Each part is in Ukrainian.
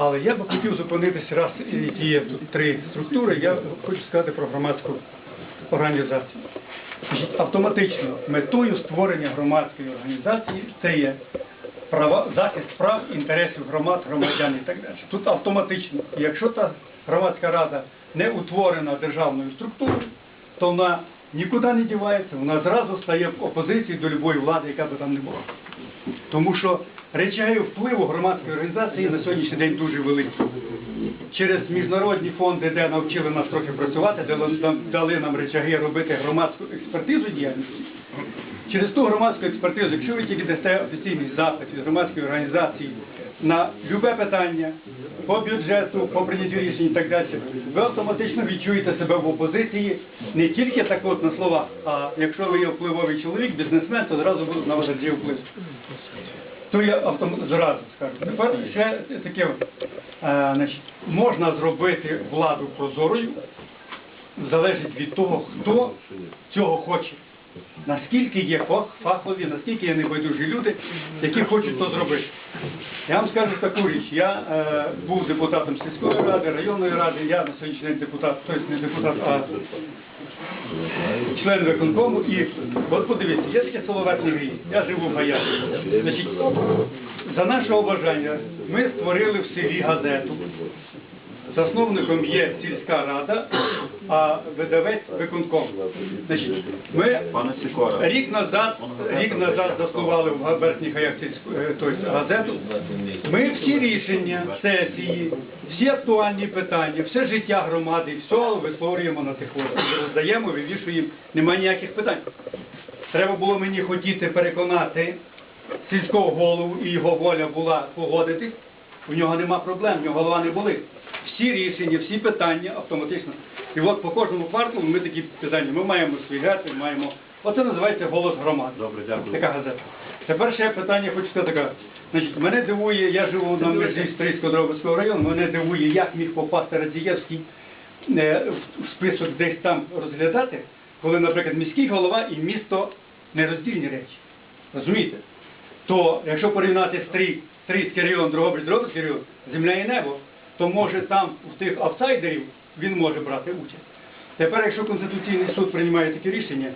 Але я б хотів зупинитися, раз і є тут три структури, я хочу сказати про громадську організацію. Автоматично метою створення громадської організації це є права, захист прав, інтересів громад, громадян і так далі. Тут автоматично, якщо та громадська рада не утворена державною структурою, то вона нікуди не дівається, вона зразу стає в опозиції до любої влади, яка би там не була. Тому що речаги впливу громадської організації на сьогоднішній день дуже великі. Через міжнародні фонди, де навчили нас трохи працювати, де дали нам речаги робити громадську експертизу діяльності. Через ту громадську експертизу, якщо ви тільки дасте офіційний запит від громадської організації на любе питання по бюджету, по прийняттю рішень і так далі, ви автоматично відчуєте себе в опозиції не тільки так от на словах, а якщо ви є впливовий чоловік, бізнесмен, то зразу будуть на вас вплив. То я автом... зразу скажу. Тепер ще таке, е, значить, можна зробити владу прозорою, залежить від того, хто цього хоче. Наскільки є фахові, наскільки є небайдужі люди, які хочуть то зробити. Я вам скажу таку річ. Я е, був депутатом сільської ради, районної ради, я на сьогоднішній день депутат, тобто не депутат, а член виконкому. І от подивіться, є таке село Верхній я живу в Гаях. Значить, за нашого бажання ми створили в селі газету. Засновником є сільська рада, а видавець виконком. Значить, ми рік назад, рік назад заснували в Верхніх Гаях е, тобто газету. Ми всі рішення сесії, всі актуальні питання, все життя громади, все висловлюємо на тих форумах. Роздаємо, вивішуємо, немає ніяких питань. Треба було мені хотіти переконати сільського голову, і його воля була погодитись. У нього нема проблем, у нього голова не болить. Всі рішення, всі питання автоматично. І от по кожному кварталу ми такі питання. Ми маємо свій гет, ми маємо. Оце називається голос громади. Добре, дякую. Така газета. Тепер ще питання хочу сказати таке. Значить, мене дивує, я живу на межі Стрийського Дробицького району, мене дивує, як міг попасти Радієвський е, в- в список десь там розглядати, коли, наприклад, міський голова і місто нероздільні речі. Розумієте? То якщо порівняти Стрий, Стрийський район, Дрогобич, Дрогобицький район, земля і небо, то може там у тих аутсайдерів він може брати участь. Тепер, якщо Конституційний суд приймає таке рішення,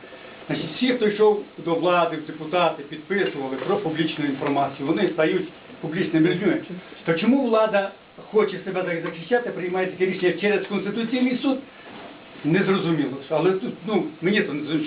значить всі, хто йшов до влади, депутати, підписували про публічну інформацію, вони стають публічними людьми. То чому влада хоче себе захищати, приймає таке рішення через Конституційний суд? Не зрозуміло. Але тут, ну, мені то не зрозуміло.